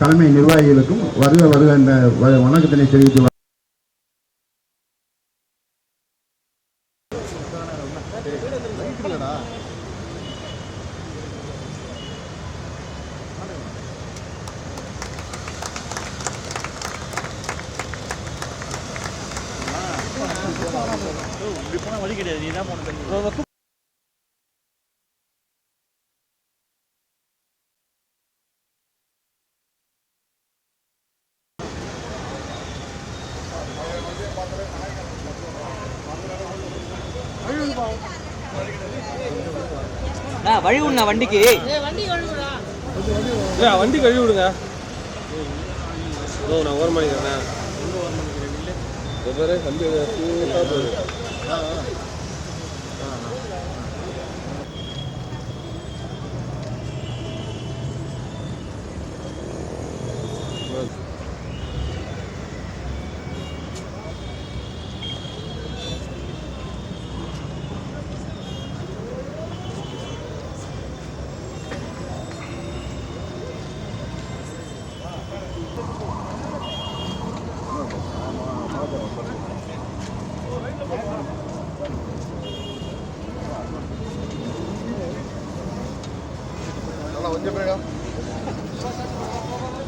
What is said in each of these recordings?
தலைமை நிர்வாகிகளுக்கும் வருக வருக என்ற வணக்கத்தினை தெரிவித்து வழி கிடையாது. நீ தான் போன வழி விடுண்ணா வண்டிக்கு. இல்ல வண்டி கழுவி விடுங்க ஓ நான் ஓரம் பண்ணிக்கிறேன் வெவ்வேறு வண்டி சூப்பராக போகுது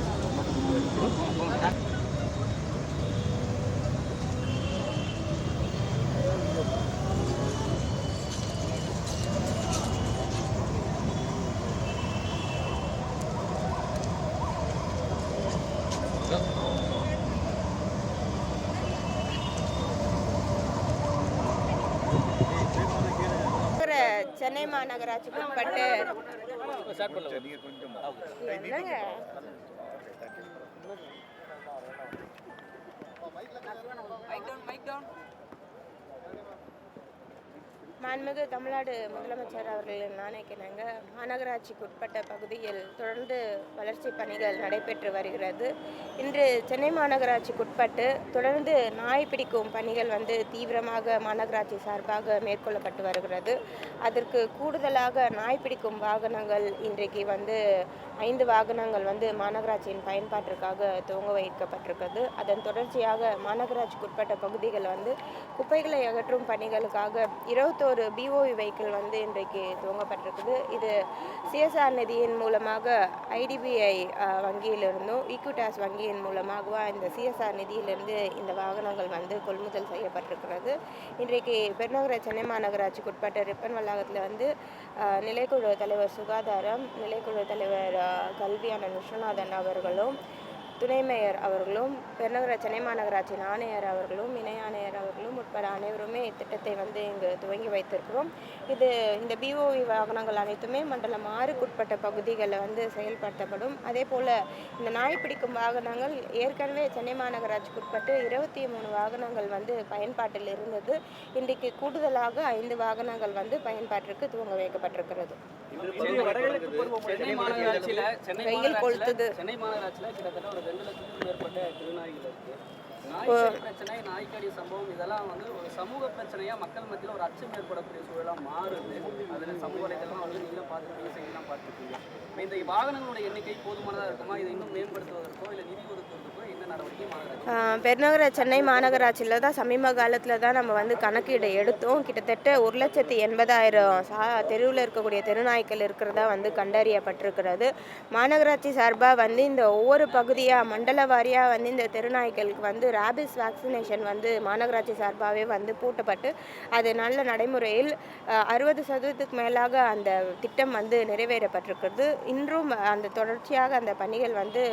இருக்கிற சென்னை மாநகராட்சிக்கு உட்பட்டு என்னங்க மாண்புமிகு தமிழ்நாடு முதலமைச்சர் அவர்களின் ஆணைக்கிணங்க மாநகராட்சிக்கு உட்பட்ட பகுதியில் தொடர்ந்து வளர்ச்சி பணிகள் நடைபெற்று வருகிறது. இன்று சென்னை மாநகராட்சிக்கு உட்பட்டு தொடர்ந்து நாய் பிடிக்கும் பணிகள் வந்து தீவிரமாக மாநகராட்சி சார்பாக மேற்கொள்ளப்பட்டு வருகிறது. அதற்கு கூடுதலாக நாய் பிடிக்கும் வாகனங்கள் இன்றைக்கு வந்து ஐந்து வாகனங்கள் வந்து மாநகராட்சியின் பயன்பாட்டிற்காக துவங்க வைக்கப்பட்டிருக்கிறது. அதன் தொடர்ச்சியாக மாநகராட்சிக்கு உட்பட்ட பகுதிகள் வந்து குப்பைகளை அகற்றும் பணிகளுக்காக இருபத்தோரு ஒரு பிஓவி வெஹிக்கிள் வந்து இன்றைக்கு துவங்கப்பட்டிருக்குது. இது சிஎஸ்ஆர் நிதியின் மூலமாக ஐடிபிஐ வங்கியிலிருந்தும் ஈக்விட்டாஸ் வங்கியின் மூலமாகவும் இந்த சிஎஸ்ஆர் நிதியிலிருந்து இந்த வாகனங்கள் வந்து கொள்முதல் செய்யப்பட்டிருக்கிறது. இன்றைக்கு பெருநகர சென்னை மாநகராட்சிக்கு உட்பட்ட ரிப்பன் வளாகத்தில் வந்து நிலைக்குழு தலைவர் சுகாதாரம் நிலைக்குழு தலைவர் கல்வியான விஸ்வநாதன் அவர்களும் துணை மேயர் அவர்களும் பெருநகர சென்னை மாநகராட்சியின் ஆணையர் அவர்களும் இணை ஆணையர் அவர்களும் உட்பட அனைவருமே இத்திட்டத்தை வந்து இங்கு துவங்கி வைத்திருக்கிறோம். இது இந்த பிஓவி வாகனங்கள் அனைத்துமே மண்டலம் ஆறுக்குட்பட்ட பகுதிகளில் வந்து செயல்படுத்தப்படும். அதே போல் இந்த நாய் பிடிக்கும் வாகனங்கள் ஏற்கனவே சென்னை மாநகராட்சிக்கு உட்பட்டு இருபத்தி மூணு வாகனங்கள் வந்து பயன்பாட்டில் இருந்தது. இன்றைக்கு கூடுதலாக ஐந்து வாகனங்கள் வந்து பயன்பாட்டிற்கு துவங்க வைக்கப்பட்டிருக்கிறது. சென்னை மாநகராட்சியில சென்னை மாநகராட்சியில-. சென்னை மாநகராட்சியில கிட்டத்தட்ட ஒரு ரெண்டு லட்சத்துக்கும் மேற்பட்ட திருநாய்கள் இருக்கு நாய் ஓ. பிரச்சனை நாய்க்கடி சம்பவம் இதெல்லாம் வந்து ஒரு சமூக பிரச்சனையா மக்கள் மத்தியில் ஒரு அச்சம் ஏற்படக்கூடிய சூழலா மாறுது அதுல சமூக வலைதளம் வந்து நீங்களும் பார்த்துருப்பீங்க செய்திலாம் பார்த்துருப்பீங்க இப்ப இந்த வாகனங்களோட எண்ணிக்கை போதுமானதா இருக்குமா இதை இன்னும் மேம்படுத்துவதற்கோ இல்லை நிதி ஒதுக்குவதற்கோ என்ன நடவடிக்கை மாநகராட்சி ஆஹ் பெருநகர சென்னை மாநகராட்சியில் தான் சமீப காலத்தில் தான் நம்ம வந்து கணக்கீடு எடுத்தோம். கிட்டத்தட்ட ஒரு லட்சத்தி எண்பதாயிரம் சா தெருவில் இருக்கக்கூடிய தெருநாய்க்கள் இருக்கிறதா வந்து கண்டறியப்பட்டிருக்கிறது. மாநகராட்சி சார்பாக வந்து இந்த ஒவ்வொரு பகுதியாக மண்டல வாரியாக வந்து இந்த தெருநாய்க்களுக்கு வந்து ரேபிஸ் வேக்சினேஷன் வந்து மாநகராட்சி சார்பாகவே வந்து பூட்டப்பட்டு அது நல்ல நடைமுறையில் அறுபது சதவீதத்துக்கு மேலாக அந்த திட்டம் வந்து நிறைவேறப்பட்டிருக்கிறது. இன்றும் அந்த தொடர்ச்சியாக அந்த பணிகள் வந்து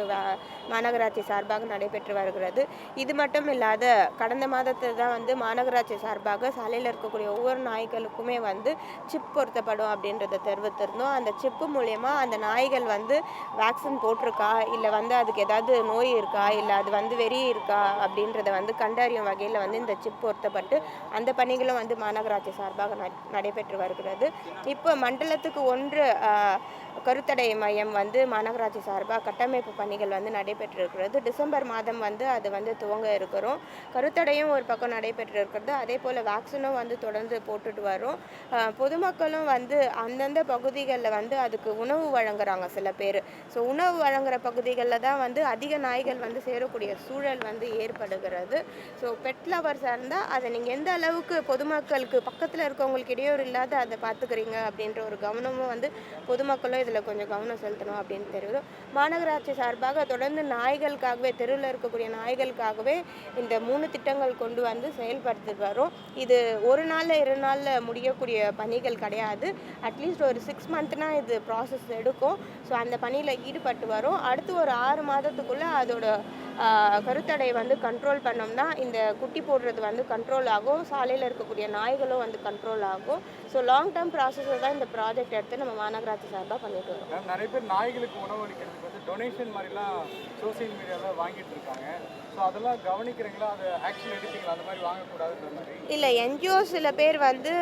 மாநகராட்சி சார்பாக நடைபெற்று வருகிறது. இது மட்டும் இல்லாத கடந்த மாதத்தில் தான் வந்து மாநகராட்சி சார்பாக சாலையில் இருக்கக்கூடிய ஒவ்வொரு நாய்களுக்குமே வந்து சிப் பொருத்தப்படும் அப்படின்றத தெரிவித்திருந்தோம். அந்த சிப்பு மூலயமா அந்த நாய்கள் வந்து வேக்சின் போட்டிருக்கா? இல்லை வந்து அதுக்கு ஏதாவது நோய் இருக்கா? இல்லை அது வந்து வெறி இருக்கா? அப்படின்றத வந்து கண்டறியும் வகையில் வந்து இந்த சிப் பொருத்தப்பட்டு அந்த பணிகளும் வந்து மாநகராட்சி சார்பாக நடைபெற்று வருகிறது. இப்போ மண்டலத்துக்கு ஒன்று கருத்தடை மையம் வந்து மாநகராட்சி சார்பாக கட்டமைப்பு பணிகள் வந்து நடைபெற்றிருக்கிறது டிசம்பர் மாதம் வந்து அது வந்து துவங்க இருக்கிறோம். கருத்தடையும் ஒரு பக்கம் நடைபெற்று இருக்கிறது அதே போல் வேக்சினும் வந்து தொடர்ந்து போட்டுட்டு வரோம். பொதுமக்களும் வந்து அந்தந்த பகுதிகளில் வந்து அதுக்கு உணவு வழங்குறாங்க சில பேர். ஸோ உணவு வழங்குற பகுதிகளில் தான் வந்து அதிக நாய்கள் வந்து சேரக்கூடிய சூழல் வந்து ஏற்படுகிறது. ஸோ பெட் லவர்ஸாக இருந்தால் அதை நீங்கள் எந்த அளவுக்கு பொதுமக்களுக்கு பக்கத்தில் இருக்கவங்களுக்கு இடையூறு இல்லாத அதை பார்த்துக்கிறீங்க அப்படின்ற ஒரு கவனமும் வந்து பொதுமக்களும் இதில் கொஞ்சம் கவனம் செலுத்தணும் அப்படின்னு தெரியுது. மாநகராட்சி சார்பாக தொடர்ந்து நாய்களுக்காகவே தெருவில் இருக்கக்கூடிய நாய்கள் குழந்தைகளுக்காகவே இந்த மூணு திட்டங்கள் கொண்டு வந்து செயல்படுத்திட்டு வரும். இது ஒரு நாளில் இரு நாளில் முடியக்கூடிய பணிகள் கிடையாது. அட்லீஸ்ட் ஒரு சிக்ஸ் மந்த்னா இது ப்ராசஸ் எடுக்கும். ஸோ அந்த பணியில் ஈடுபட்டு வரும். அடுத்து ஒரு ஆறு மாதத்துக்குள்ளே அதோட கருத்தடை வந்து கண்ட்ரோல் பண்ணோம்னா இந்த குட்டி போடுறது வந்து கண்ட்ரோல் ஆகும். சாலையில் இருக்கக்கூடிய நாய்களும் வந்து கண்ட்ரோல் ஆகும். ஸோ லாங் டேர்ம் ப்ராசஸில் தான் இந்த ப்ராஜெக்ட் எடுத்து நம்ம மாநகராட்சி சார்பாக பண்ணிட்டு வரோம். நிறைய பேர் நாய்களுக்கு உணவு அளிக்கிறதுக்கு வந்து டொனேஷன் மாதிரிலாம் சோஷியல் மீடியாவில் வாங்கிட்டு இருக்காங்க. இல்லை என்ஜிஓ சில பேர் வந்து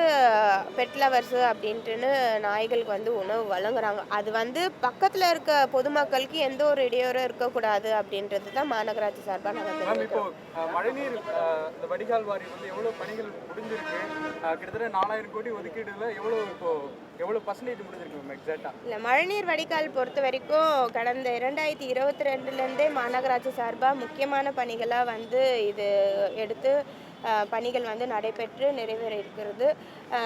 பெட் லவர்ஸு அப்படின்ட்டுன்னு நாய்களுக்கு வந்து உணவு வழங்குறாங்க. அது வந்து பக்கத்தில் இருக்க பொதுமக்களுக்கு எந்த ஒரு இடையூறும் இருக்கக்கூடாது அப்படின்றது தான் மாநகராட்சி சார்பாக நாங்கள் மேம் இப்போ மழைநீர் இந்த வடிகால் வாரி வந்து எவ்வளோ பணிகள் முடிஞ்சிருக்கு? கிட்டத்தட்ட நாலாயிரம் கோடி ஒதுக்கீடுல எவ்வளோ இப்போ எவ்வளோ பர்சன்டேஜ் முடிஞ்சிருக்கு மேம் எக்ஸாக்டாக இல்லை மழைநீர் வடிகால் பொறுத்த வரைக்கும் கடந்த இரண்டாயிரத்தி இருபத்தி ரெண்டுலேருந்தே மாநகராட்சி சார்பாக முக்கியமான பணிகளாக வந்து இது எடுத்து பணிகள் வந்து நடைபெற்று நிறைவேற இருக்கிறது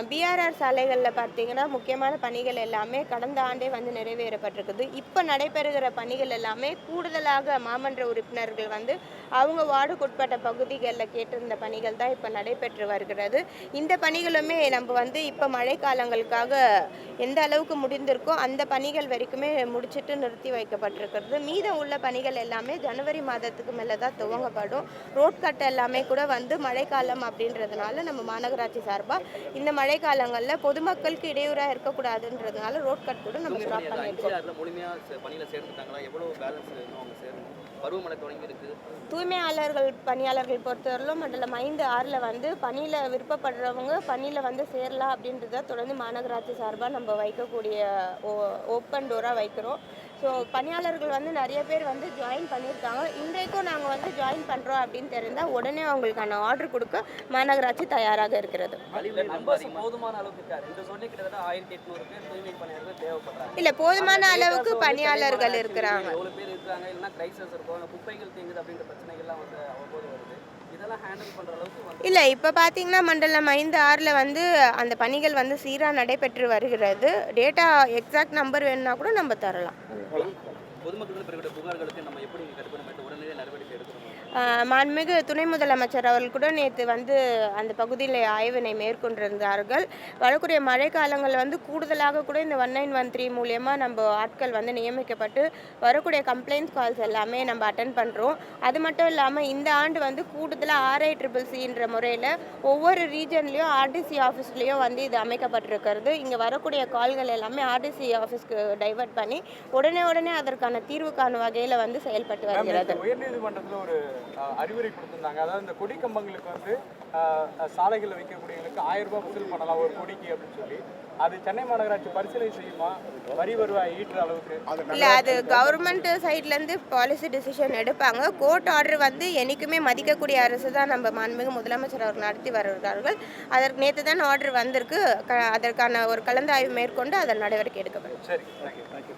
பிஆர்ஆர் சாலைகளில் பார்த்தீங்கன்னா முக்கியமான பணிகள் எல்லாமே கடந்த ஆண்டே வந்து நிறைவேறப்பட்டிருக்குது. இப்போ நடைபெறுகிற பணிகள் எல்லாமே கூடுதலாக மாமன்ற உறுப்பினர்கள் வந்து அவங்க வார்டுக்குட்பட்ட பகுதிகளில் கேட்டிருந்த பணிகள் தான் இப்போ நடைபெற்று வருகிறது. இந்த பணிகளுமே நம்ம வந்து இப்போ மழைக்காலங்களுக்காக எந்த அளவுக்கு முடிந்திருக்கோ அந்த பணிகள் வரைக்குமே முடிச்சிட்டு நிறுத்தி வைக்கப்பட்டிருக்கிறது. மீதம் உள்ள பணிகள் எல்லாமே ஜனவரி மாதத்துக்கு மேலே தான் துவங்கப்படும். ரோட் கட் எல்லாமே கூட வந்து மழைக்காலம் அப்படின்றதுனால நம்ம மாநகராட்சி சார்பாக இந்த மழைக்காலங்களில் பொதுமக்களுக்கு இடையூறாக இருக்கக்கூடாதுன்றதுனால ரோட் கட் கூட நம்ம ஸ்டாப் பண்ணியிருக்கோம் அஞ்சில் முழுமையாக பணியில் சேர்ந்துட்டாங்களா? எவ்வளோ பேலன்ஸ் இன்னும் அவங்க சேரணும்? பருவமழை தொடங்கி இருக்கு. தூய்மையாளர்கள் பணியாளர்கள் பொறுத்தவரையிலும் மண்டலம் ஐந்து ஆறில் வந்து பணியில் விருப்பப்படுறவங்க பணியில் வந்து சேரலாம் அப்படின்றத தொடர்ந்து மாநகராட்சி சார்பாக நம்ம வைக்கக்கூடிய ஓப்பன் டோராக வைக்கிறோம். ஸோ பணியாளர்கள் வந்து நிறைய பேர் வந்து ஜாயின் பண்ணியிருக்காங்க. இன்றைக்கும் நாங்கள் வந்து ஜாயின் பண்ணுறோம் அப்படின்னு தெரிந்தால் உடனே அவங்களுக்கான ஆர்டர் கொடுக்க மாநகராட்சி தயாராக இருக்கிறது. நம்பர்ஸ் போதுமான அளவுக்கு பணியாளர்கள் தேவைப்படுறாங்க. இல்லை போதுமான ஆனா அளவுக்கு data வந்து பணியாளர்கள் தெளிவான இருக்கிறாங்க. இல்லை இப்போ பார்த்தீங்கன்னா மண்டலம் ஐந்து ஆறில் வந்து அந்த பணிகள் வந்து சீராக நடைபெற்று வருகிறது. டேட்டா எக்ஸாக்ட் நம்பர் வேணும்னா கூட நம்ம தரலாம். பொதுமக்கள் புகார்களுக்கு நம்ம எப்படி உடனடியாக நடவடிக்கை எடுக்கணும்? மாண்புமிகு துணை முதலமைச்சர் அவர்கள் கூட நேற்று வந்து அந்த பகுதியில் ஆய்வினை மேற்கொண்டிருந்தார்கள். வரக்கூடிய மழைக்காலங்களில் வந்து கூடுதலாக கூட இந்த ஒன் நைன் ஒன் த்ரீ மூலியமாக நம்ம ஆட்கள் வந்து நியமிக்கப்பட்டு வரக்கூடிய கம்ப்ளைண்ட் கால்ஸ் எல்லாமே நம்ம அட்டன் பண்ணுறோம் அது மட்டும் இல்லாமல் இந்த ஆண்டு வந்து கூடுதலாக ஆர்ஐ ட்ரிபிள் சின்ற முறையில் ஒவ்வொரு ரீஜன்லேயும் ஆர்டிசி ஆஃபீஸ்லேயும் வந்து இது அமைக்கப்பட்டிருக்கிறது. இங்கே வரக்கூடிய கால்கள் எல்லாமே ஆர்டிசி ஆஃபீஸ்க்கு டைவர்ட் பண்ணி உடனே உடனே அதற்கான தீர்வு காணும் வகையில் வந்து செயல்பட்டு வருகிறது. உயர்நீதிமன்றத்தில் ஒரு அறிவுரை கொடுத்திருந்தாங்க. அதாவது இந்த கொடி கம்பங்களுக்கு வந்து சாலைகளில் வைக்கக்கூடியவங்களுக்கு ஆயிரம் ரூபாய் வசூல் பண்ணலாம் ஒரு கொடிக்கு அப்படின்னு சொல்லி. அது சென்னை மாநகராட்சி பரிசீலனை செய்யுமா? வரி வருவாய் ஈட்டுற அளவுக்கு? இல்லை அது கவர்மெண்ட் சைட்லேருந்து பாலிசி டிசிஷன் எடுப்பாங்க. கோர்ட் ஆர்டர் வந்து என்றைக்குமே மதிக்கக்கூடிய அரசு தான் நம்ம மாண்புமிகு முதலமைச்சர் அவர் நடத்தி வருகிறார்கள். அதற்கு நேற்று தான் ஆர்டர் வந்திருக்கு. அதற்கான ஒரு கலந்தாய்வு மேற்கொண்டு அதன் நடவடிக்கை எடுக்கப்படும். சரி தேங்க்யூ தேங்க்யூ